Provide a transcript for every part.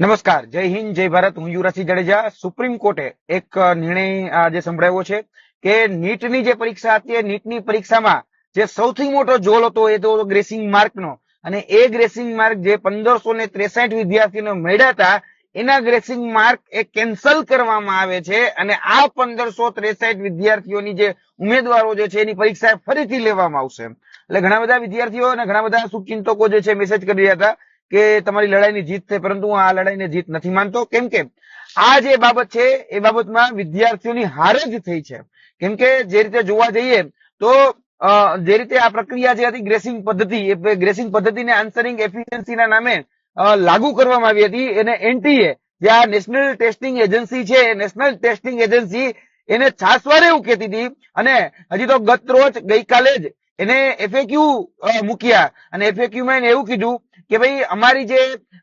નમસ્કાર, જય હિન્દ, જય ભારત. હું યુવરાજસિંહ જાડેજા, સુપ્રીમ કોર્ટે એક નિર્ણય આજે સંભળાવ્યો છે કે નીટની જે પરીક્ષા હતી એ નીટની પરીક્ષામાં જે સૌથી મોટો જોલ હતો એ તો ગ્રેસિંગ માર્કનો. અને એ ગ્રેસિંગ માર્ક જે પંદરસો ને ત્રેસઠ વિદ્યાર્થીઓને મળ્યા હતા, એના ગ્રેસિંગ માર્ક એ કેન્સલ કરવામાં આવે છે અને આ પંદરસો ત્રેસઠ વિદ્યાર્થીઓની જે ઉમેદવારો જે છે એની પરીક્ષા ફરીથી લેવામાં આવશે. એટલે ઘણા બધા વિદ્યાર્થીઓ અને ઘણા બધા શુભચિંતકો જે છે મેસેજ કરી રહ્યા હતા. કે તમારી લડાઈની જીત છે, પરંતુ હું આ લડાઈને જીત નથી માનતો. કેમ કે આ જે બાબત છે, એ બાબતમાં વિદ્યાર્થીઓની હાર જ થઈ છે. કેમ કે જે રીતે જોવા જઈએ તો જે રીતે આ પ્રક્રિયા જે હતી ગ્રેસિંગ પદ્ધતિ, એ ગ્રેસિંગ પદ્ધતિને આન્સરિંગ એફિશિયન્સીના નામે લાગુ કરવામાં આવી હતી. એને એનટીએ જે આ નેશનલ ટેસ્ટિંગ એજન્સી છે નેશનલ ટેસ્ટિંગ એજન્સી એને છાસવારે એવું કહેતી હતી. અને હજી તો ગત રોજ ગઈકાલે જ એને એફએક્યુ મૂક્યા. અને એફએક્યુ માં એને એવું કીધું કે ભાઈ, અમારી જે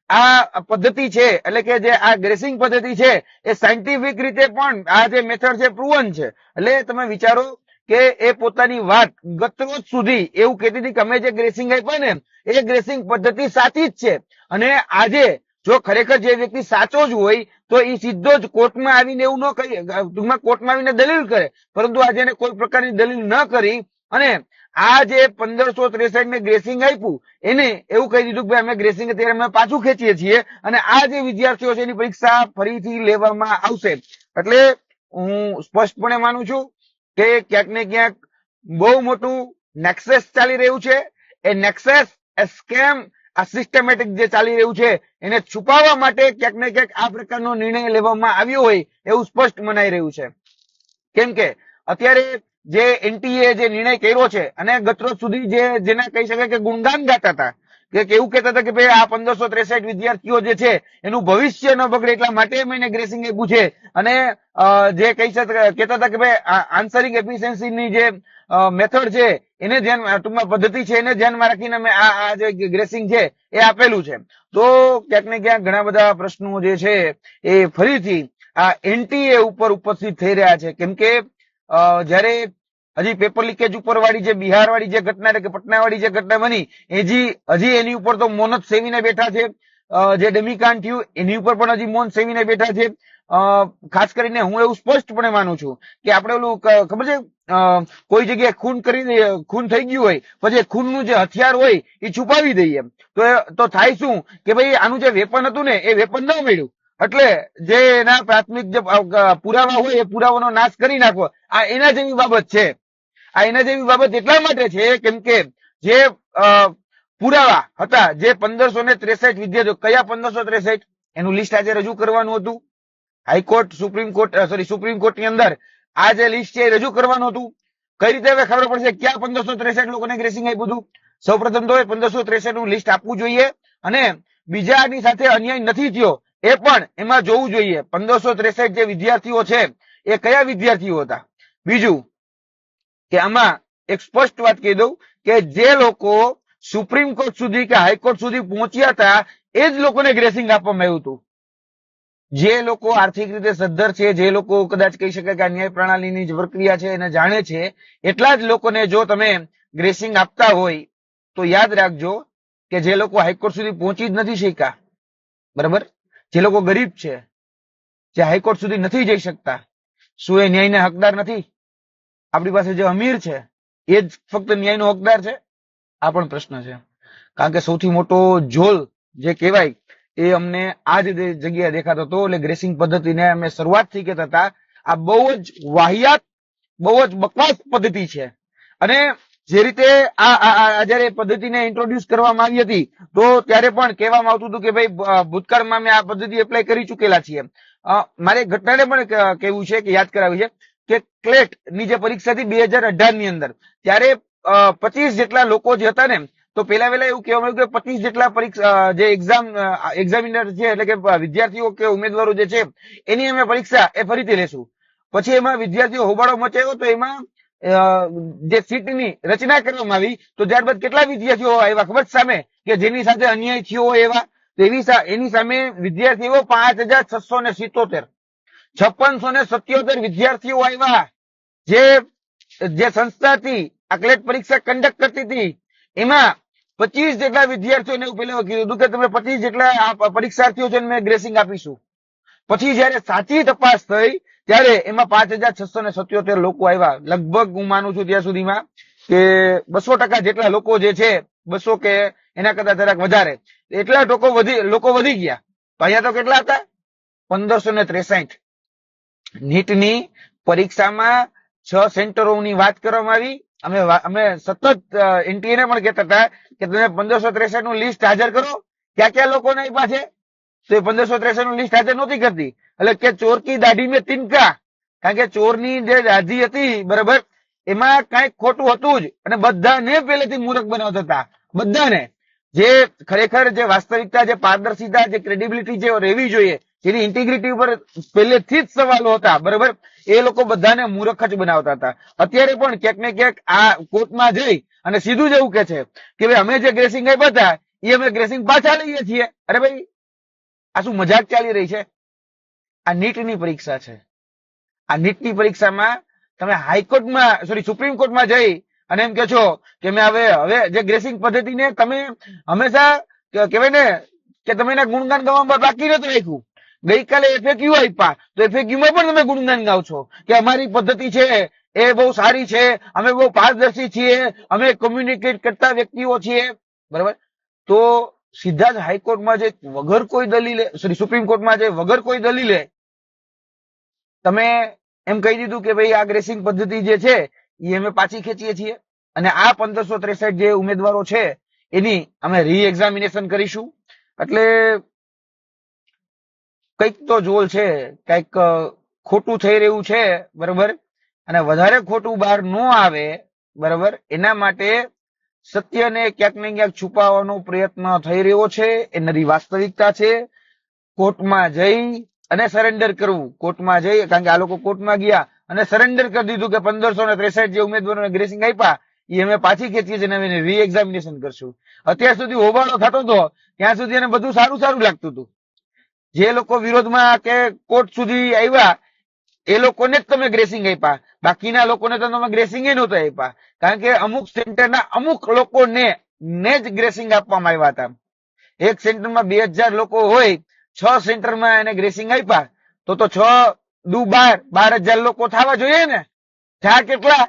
આ પદ્ધતિ છે, એટલે કે જે આ ગ્રેસિંગ પદ્ધતિ છે, એ સાયન્ટિફિક રીતે પણ આ જે મેથડ છે પ્રુવન છે. એટલે તમે વિચારો કે એ પોતાની વાત ગતરોજ સુધી એવું કહેતી હતી કે અમે જે ગ્રેસિંગ આપ્યા ને, એ ગ્રેસિંગ પદ્ધતિ સાચી જ છે. અને આજે જો ખરેખર જે વ્યક્તિ સાચો જ હોય, તો એ સીધો જ કોર્ટમાં આવીને એવું ન કરી, ટૂંકમાં કોર્ટમાં આવીને દલીલ કરે. પરંતુ આજે એને કોઈ પ્રકારની દલીલ ન કરી. અને આ જે પંદરસો ત્રેસઠ ને ગ્રેસિંગ આપ્યું, એને એવું કહી દીધું કે ભાઈ, અમે ગ્રેસિંગ અત્યારે અમે પાછું ખેંચીએ છીએ અને આ જે વિદ્યાર્થીઓ છે એની પરીક્ષા ફરીથી લેવામાં આવશે. એટલે હું સ્પષ્ટપણે માનું છું કે ક્યાંક ને ક્યાંક બહુ મોટું નેક્સેસ ચાલી રહ્યું છે. એ નેક્સેસ એ સ્કેમ આ સિસ્ટમેટિક જે ચાલી રહ્યું છે, એને છુપાવવા માટે ક્યાંક ને ક્યાંક આ પ્રકારનો નિર્ણય લેવામાં આવ્યો હોય એવું સ્પષ્ટ મનાઈ રહ્યું છે. કેમ કે અત્યારે જે એનટીએ જે નિર્ણય કર્યો છે અને ગતરોજ સુધી જે જેને કહી શકાય કે ગુણગાન ગાતા હતા, કે કેવું કહેતા હતા કે ભાઈ આ પંદરસો ત્રેસઠ વિદ્યાર્થીઓ જે છે, એનું ભવિષ્ય ન બગડે એટલા માટે મેં ગ્રેસિંગ આપ્યું છે અને જે કહી કહેતા હતા કે ભાઈ આન્સરિંગ એફિશિયન્સીની જે મેથડ છે, એને ધ્યાન, ટૂંકમાં પદ્ધતિ છે, એને ધ્યાનમાં રાખીને અમે આ આ જે ગ્રેસિંગ છે, એ આપેલું છે. તો ક્યાંક ને ક્યાંક ઘણા બધા પ્રશ્નો જે છે, એ ફરીથી આ એનટીએ ઉપર ઉપસ્થિત થઈ રહ્યા છે. કેમ કે જ્યારે હજી પેપર લીકેજ ઉપર વાળી જે બિહાર વાળી જે ઘટના એટલે કે પટના વાળી જે ઘટના બની હજી હજી એની ઉપર તો મૌન જ સેવીને બેઠા છે. જે ડેમીકાંડ થયું, એની ઉપર પણ હજી મૌન સેવીને બેઠા છે. ખાસ કરીને હું એવું સ્પષ્ટપણે માનું છું કે આપણે ઓલું ખબર છે? કોઈ જગ્યાએ ખૂન કરી ખૂન થઈ ગયું હોય, પછી ખૂનનું જે હથિયાર હોય, એ છુપાવી દઈએ. તો તો થાય શું? કે ભાઈ આનું જે વેપન હતું ને, એ વેપન ન મળ્યું. એટલે જે એના પ્રાથમિક જે પુરાવા હોય, એ પુરાવાનો નાશ કરી નાખવો. આ એના જેવી બાબત છે. આ એના જેવી બાબત એટલા માટે છે, કેમ કે જે પુરાવા હતા, જે પંદરસો ને ત્રેસઠ વિદ્યાર્થીઓ, કયા પંદરસો ત્રેસઠ? એનું લિસ્ટ આજે રજૂ કરવાનું હતું. High court supreme court sorry supreme કોર્ટની અંદર આ જે લિસ્ટ છે એ રજૂ કરવાનું હતું. કઈ રીતે હવે ખબર પડશે ક્યાં પંદરસો ત્રેસઠ લોકોને ગ્રેસિંગ આપ્યું હતું? સૌપ્રથમ તો એ પંદરસો ત્રેસઠનું લિસ્ટ આપવું જોઈએ અને બીજાની સાથે અન્યાય નથી થયો એ પણ એમાં જોવું જોઈએ. પંદરસો ત્રેસઠ જે વિદ્યાર્થીઓ છે એ કયા વિદ્યાર્થીઓ હતા? બીજું કે આમાં એક સ્પષ્ટ વાત કહી દઉં કે જે લોકો સુપ્રીમ કોર્ટ સુધી કે હાઈકોર્ટ સુધી પહોંચ્યા હતા, એ જ લોકોને ગ્રેસિંગ આપવામાં આવ્યું હતું. જે લોકો આર્થિક રીતે સદ્ધર છે, જે લોકો કદાચ કહી શકાય કે આ ન્યાય પ્રણાલીની જ પ્રક્રિયા છે, એને જાણે છે, એટલા જ લોકોને જો તમે ગ્રેસિંગ આપતા હોય, તો યાદ રાખજો કે જે લોકો હાઈકોર્ટ સુધી પહોંચી જ નથી શક્યા. બરાબર? જે લોકો ગરીબ છે, જે હાઈકોર્ટ સુધી નથી જઈ શકતા, શું એ ન્યાયના હકદાર નથી? આપણી પાસે જે અમીર છે, એ જ ફક્ત ન્યાયનો હકદાર છે? આ પણ પ્રશ્ન છે. કારણ કે સૌથી મોટો ઝોલ જે કહેવાય, એ અમને આ જ જગ્યાએ દેખાતો હતો. એટલે ગ્રેસિંગ પદ્ધતિને અમે શરૂઆતથી કહેતા હતા. આ બહુ જ વાહિયાત, બહુ જ બકવાસ પદ્ધતિ છે. અને જે રીતે આ જયારે પદ્ધતિને ઇન્ટ્રોડ્યુસ કરવામાં આવી હતી, તો ત્યારે પણ કહેવામાં આવતું હતું કે ભાઈ ભૂતકાળમાં અમે આ પદ્ધતિ એપ્લાય કરી ચૂકેલા છીએ. મારે ઘટનાને પણ કહેવું છે કે યાદ કરાવી છે. કે ક્લેટની જે પરીક્ષા હતી બે હજાર અઢારની અંદર. ત્યારે પચીસ જેટલા લોકો જે હતા ને, તો પેલા વેલા એવું કહેવામાં આવ્યું કે પચીસ જેટલા પરીક્ષા જે એક્ઝામ એક્ઝામિનર છે એટલે કે વિદ્યાર્થીઓ કે ઉમેદવારો જે છે, એની અમે પરીક્ષા એ ફરીથી લેશું. પછી એમાં વિદ્યાર્થીઓ હોબાળો મચાયો તો એમાં જે સીટની રચના કરવામાં આવી, તો ત્યારબાદ કેટલા વિદ્યાર્થીઓ આવ્યા? ખબર સામે? કે જેની સાથે અન્યાય થયો હોય એવા, તો એની સામે વિદ્યાર્થીઓ પાંચ હજાર છસો ને સિત્તોતેર. છપ્પનસો ને સત્યોતેર વિદ્યાર્થીઓ આવ્યા. જે જે સંસ્થા હતી આ પરીક્ષા કંડક્ટ કરતી હતી. એમાં પચીસ જેટલા વિદ્યાર્થીઓને પહેલા કીધું કે તમે પચીસ જેટલા પરીક્ષાર્થીઓ છે મેં ગ્રેસિંગ આપીશું. પછી જયારે સાચી તપાસ થઈ, ત્યારે એમાં પાંચ હજાર છસો ને સત્યોતેર લોકો આવ્યા. લગભગ હું માનું છું ત્યાં સુધીમાં કે બસો ટકા જેટલા લોકો જે છે, બસો કે એના કરતા જરાક વધારે. એટલા લોકો વધી લોકો વધી ગયા. અહીંયા તો કેટલા હતા? પંદરસો ને ત્રેસાઠ. નીટની પરીક્ષામાં છ સેન્ટરોની વાત કરવામાં આવી. અમે અમે સતત એનટીએ ને પણ કહેતા હતા કે તમે પંદરસો ત્રેસઠનું લિસ્ટ હાજર કરો. ક્યાં ક્યાં લોકોને આપ્યા પાસે તો એ પંદરસો ત્રેસઠનું લિસ્ટ હાજર નહોતી કરતી. એટલે કે ચોર કી દાઢી મેં તિનકા. કારણ કે ચોરની જે દાઢી હતી, બરાબર, એમાં કંઈક ખોટું હતું જ. અને બધાને પહેલેથી મૂર્ખ બનાવતા હતા. બધાને. જે ખરેખર જે વાસ્તવિકતા, જે પારદર્શિતા, જે ક્રેડિબિલિટી જે રહેવી જોઈએ જેની ઇન્ટિગ્રિટી ઉપર પહેલેથી જ સવાલો હતા, બરાબર? એ લોકો બધાને મૂર્ખ જ બનાવતા હતા. અત્યારે પણ ક્યાંક ને ક્યાંક આ કોર્ટમાં જઈ અને સીધું જ એવું કે છે કે ભાઈ, અમે જે ગ્રેસિંગ આપ્યા હતા એ અમે ગ્રેસિંગ પાછા લઈએ છીએ. અરે ભાઈ, આ શું મજાક ચાલી રહી છે? આ નીટની પરીક્ષા છે. આ નીટની પરીક્ષામાં તમે હાઈકોર્ટમાં સોરી સુપ્રીમ કોર્ટમાં જઈ અને એમ કે છો કે મેં હવે હવે જે ગ્રેસિંગ પદ્ધતિને તમે હંમેશા કહેવાય ને કે તમે એના ગુણગાન ગાવામાં બાકી નતું રાખ્યું. ગઈકાલે એફએક્યુ આપ્યા તો એફએક્યુ પણ તમે ગુણગાન ગાવ છો કે અમારી પદ્ધતિ છે, એ બહુ સારી છે, અમે બહુ પારદર્શી છીએ, અમે કોમ્યુનિકેટ કરતા વ્યક્તિઓ છીએ. બરાબર? તો સીધા જ હાઈકોર્ટમાં જે વગર કોઈ દલીલે સોરી સુપ્રીમ કોર્ટમાં જે વગર કોઈ દલીલે, તમે એમ કહી દીધું કે ભાઈ આ ગ્રેસિંગ પદ્ધતિ જે છે એ અમે પાછી ખેંચીએ છીએ. અને આ પંદરસો ત્રેસઠ જે ઉમેદવારો છે, એની અમે રી એક્ઝામિનેશન કરીશું. એટલે કંઈક તો જોલ છે, કંઈક ખોટું થઈ રહ્યું છે, બરોબર? અને વધારે ખોટું બહાર ન આવે, બરોબર? એના માટે સત્યને ક્યાંક ને ક્યાંક છુપાવવાનો પ્રયત્ન થઈ રહ્યો છે એ નરી વાસ્તવિકતા છે. કોર્ટમાં જઈ અને સરેન્ડર કરવું. કોર્ટમાં જઈ, કારણ કે આ લોકો કોર્ટમાં ગયા અને સરેન્ડર કરી દીધું કે પંદરસો ને ત્રેસઠ જે ઉમેદવારોને ગ્રેસિંગ આપ્યા એ અમે પાછી ખેંચીએ છીએ અને રી એક્ઝામિનેશન કરશું. અત્યાર સુધી હોબાળો થતો હતો, ત્યાં સુધી એને બધું સારું સારું લાગતું હતું. જે લોકો વિરોધમાં કે કોર્ટ સુધી આવ્યા, એ લોકોને જ તમે ગ્રેસિંગ આપ્યા. બાકીના લોકોને તો તમે ગ્રેસિંગ નહોતા આપ્યા. કારણ કે અમુક સેન્ટરના અમુક લોકોને ને જ ગ્રેસિંગ આપવામાં આવ્યા હતા. એક સેન્ટરમાં બે હજાર લોકો હોય, છ સેન્ટરમાં એને ગ્રેસિંગ આપ્યા, તો તો છ દુ બાર બાર હજાર લોકો થવા જોઈએ ને? થયા કેટલા?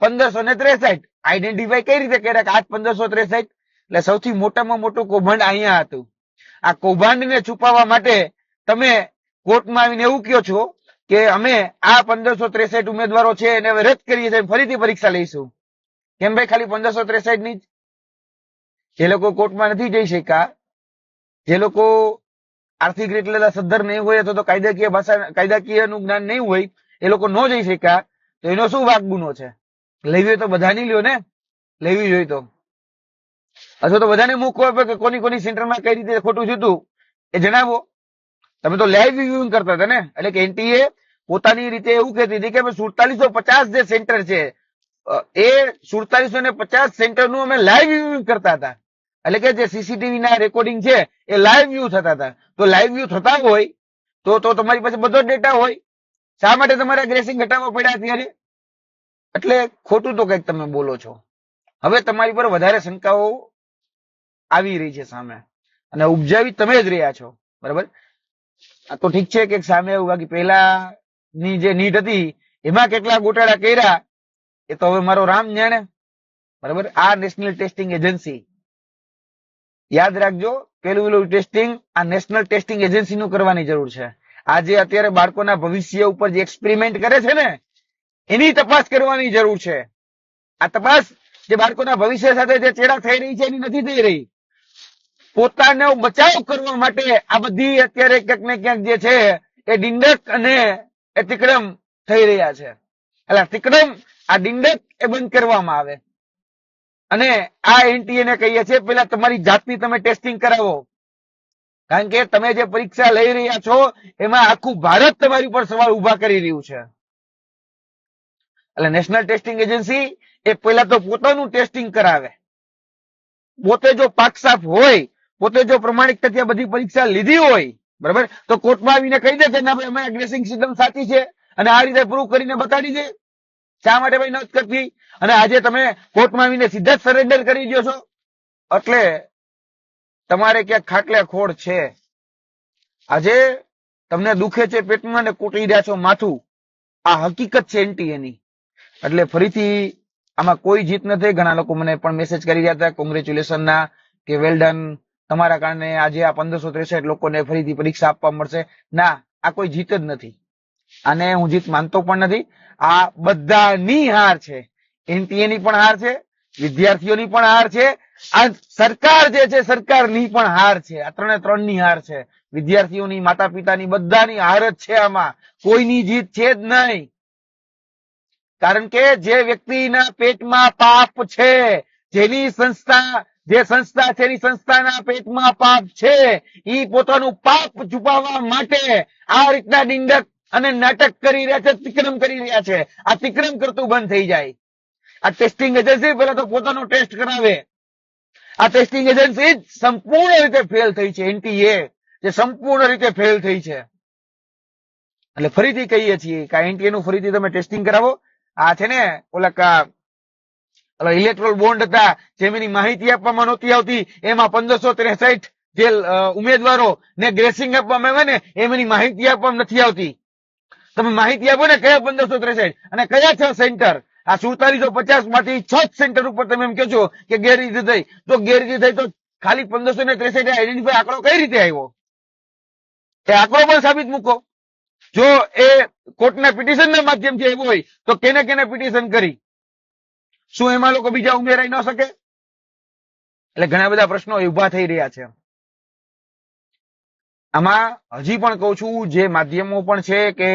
પંદરસો ને ત્રેસઠ. આઈડેન્ટિફાઈ કઈ રીતે કર્યા આજ પંદરસો ત્રેસઠ? એટલે સૌથી મોટામાં મોટું કૌભાંડ અહીંયા હતું. આ કૌભાંડને છુપાવવા માટે તમે કોર્ટમાં આવીને એવું કહો છો કે અમે આ પંદરસો ત્રેસઠ ઉમેદવારો છે, એને રદ કરીએ છીએ, ફરીથી પરીક્ષા લઈશું. કેમ ભાઈ, ખાલી પંદરસો ત્રેસઠની જે લોકો કોર્ટમાં નથી જઈ શક્યા, જે લોકો આર્થિક રીતે સદ્ધર નહીં હોય, અથવા તો કાયદાકીય ભાષા, કાયદાકીયનું જ્ઞાન નહીં હોય, એ લોકો ન જઈ શક્યા, તો એનો શું વાક ગુનો છે? લેવી હોય તો બધાની લ્યો ને? લેવી જોઈએ તો. અથવા તો બધાને મૂકવો હોય કે કોની કોની સેન્ટરમાં કઈ રીતે ખોટું જતું એ જણાવો. તમે તો લાઈવ રિવ્યુઇંગ કરતા હતા ને? એટલે કે એનટીએ પોતાની રીતે એવું કહેતી હતી કે અમે સુડતાલીસો પચાસ જે સેન્ટર છે એ સુડતાલીસો ને પચાસ સેન્ટરનું અમે લાઈવ રિવ્યુઇંગ કરતા હતા. એટલે કે જે સીસીટીવી ના રેકોર્ડિંગ છે, એ લાઈવ વ્યૂ થતા હતા. તો લાઈવ વ્યૂ થતા હોય, તો તો તમારી પાસે બધો ડેટા હોય. શા માટે તમારે ગ્રેસિંગ ઘટાડવા પડ્યા અત્યારે? એટલે ખોટું તો કંઈક તમે બોલો છો. હવે તમારી પર વધારે શંકાઓ આવી રહી છે સામે. અને ઉપજાવી તમે જ રહ્યા છો. બરાબર? આ તો ઠીક છે કે સામે એવું બાકી પહેલા ની જે નીટ હતી, એમાં કેટલા ગોટાળા કર્યા, એ તો હવે મારો રામ જાણે. બરાબર? આ નેશનલ ટેસ્ટિંગ એજન્સી. યાદ રાખજો પેલું પેલું ટેસ્ટિંગ આ નેશનલ ટેસ્ટિંગ એજન્સી નું કરવાની જરૂર છે. આજે અત્યારે બાળકોના ભવિષ્ય ઉપર જે એક્સપેરિમેન્ટ કરે છે ને, એની તપાસ કરવાની જરૂર છે. આ તપાસ જે બાળકોના ભવિષ્ય સાથે જે ચેડા થઈ રહી છે, એની નથી થઈ રહી. પોતાનો બચાવ કરવા માટે આ બધી અત્યારે ક્યાંક ને ક્યાંક જે છે એ ડિંડક અને એ તિકડમ થઈ રહ્યા છે. એટલે તિકડમ, આ ડિંડક એ બંધ કરવામાં આવે. અને આ એનટીએ કહીએ છીએ, પેલા તમારી જાતની તમે ટેસ્ટિંગ કરાવો. કારણ કે તમે જે પરીક્ષા લઈ રહ્યા છો, એમાં આખું ભારત તમારી ઉપર સવાલ ઊભા કરી રહ્યું છે. એટલે નેશનલ ટેસ્ટિંગ એજન્સી એ પહેલા તો પોતાનું ટેસ્ટિંગ કરાવે. પોતે જો પાક સાફ હોય પોતે જો પ્રમાણિકતાથી આ બધી પરીક્ષા લીધી હોય, બરાબર? તો કોર્ટમાં આવીને કહી દે કે ના ભાઈ અમે એગ્રેસિંગ સિસ્ટમ સાચી છે અને આ રીતે પ્રૂવ કરીને બતાડી દે. શા માટે ભાઈ નથી કરતી? અને આજે તમે કોર્ટમાં આવીને સીધા જ સરેન્ડર કરી દો છો. એટલે તમારે ક્યાંક ખાટલે ખોડ છે. આજે તમને દુખે છે પેટમાં ને કૂટી રહ્યા છો માથું. આ હકીકત છે એન્ટી એની. એટલે ફરીથી આમાં કોઈ જીત નથી. ઘણા લોકો મને પણ મેસેજ કરી રહ્યા હતા કોંગ્રેચ્યુલેશન ના, કે વેલ ડન તમારા કારણે આજે આ પંદરસો ત્રેસઠ લોકોને ફરીથી પરીક્ષા આપવા મળશે. ના, આ કોઈ જીત જ નથી. આને હું જીત માનતો પણ નથી. આ બધાની હાર છે. એનટીએ ની પણ હાર છે. વિદ્યાર્થીઓની પણ હાર છે. આ સરકાર જે છે, સરકારની પણ હાર છે. આ ત્રણે ત્રણની હાર છે. વિદ્યાર્થીઓની માતા પિતાની બધાની હાર જ છે આમાં. કોઈની જીત છે જ નહીં. કારણ કે જે વ્યક્તિના પેટમાં પાપ છે, જેની સંસ્થા જે સંસ્થા છે એની સંસ્થાના પેટમાં પાપ છે એ પોતાનું પાપ છુપાવવા માટે આ રીતના ડિંડક અને નાટક કરી રહ્યા છે, અતિક્રમ કરી રહ્યા છે. આ અતિક્રમ કરતું બંધ થઈ જાય. આ ટેસ્ટિંગ એજન્સી પેલા તો પોતાનો ટેસ્ટ કરાવે. આ ટેસ્ટિંગ એજન્સી સંપૂર્ણ રીતે ફેલ થઈ છે એનટીએ જે સંપૂર્ણ રીતે ફેલ થઈ છે. એટલે ફરીથી કહીએ છીએ કે એનટીએ નું ફરીથી તમે ટેસ્ટિંગ કરાવો. આ છે ને, ઓલા ઇલેક્ટ્રોલ બોન્ડ હતા, જેમની માહિતી આપવામાં નહોતી આવતી, એમાં પંદરસો ત્રેસઠ જે ઉમેદવારો ને ગ્રેસિંગ આપવામાં આવે ને, એમની માહિતી આપવામાં નથી આવતી. તમે માહિતી આપો ને કયા પંદરસો ત્રેસઠ અને કયા છ સેન્ટર? આ સુડતાલીસો પચાસમાંથી છ જ સેન્ટર ઉપર તમે એમ કહો છો કે ગેરરીતિ થઈ. તો ગેરરીતિ થઈ તો ખાલી પંદરસો ને ત્રેસઠ આઈડેન્ટિફાઈ આંકડો કઈ રીતે આવ્યો? એ આંકડો પણ સાબિત મૂકો. જો એ કોર્ટના પિટિશન ના માધ્યમથી આવ્યો હોય, તો કેને કેને પિટિશન કરી? શું એમાં લોકો બીજા ઉમેરાઈ ન શકે? એટલે ઘણા બધા પ્રશ્નો ઊભા થઈ રહ્યા છે. આમાં હજી પણ કહું છું, જે માધ્યમો પણ છે કે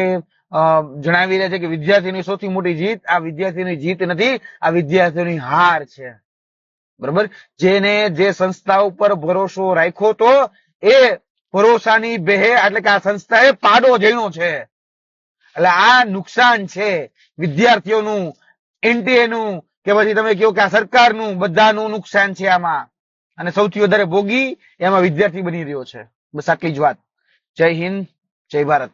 જણાવી રહ્યા છે કે વિદ્યાર્થીની સૌથી મોટી જીત આ વિદ્યાર્થીની જીત નથી, આ વિદ્યાર્થીઓની હાર છે. બરોબર? જેને જે સંસ્થા ઉપર ભરોસો રાખ્યો તો એ ભરોસાની બેહે, એટલે કે આ સંસ્થાએ પાડો જેનો છે. એટલે આ નુકસાન છે વિદ્યાર્થીઓનું એનટીએ નું કે પછી તમે કહો કે આ સરકારનું, બધાનું નુકસાન છે આમાં. અને સૌથી વધારે ભોગી એમાં વિદ્યાર્થી બની રહ્યો છે. બસ આટલી જ વાત. જય હિન્દ, જય ભારત.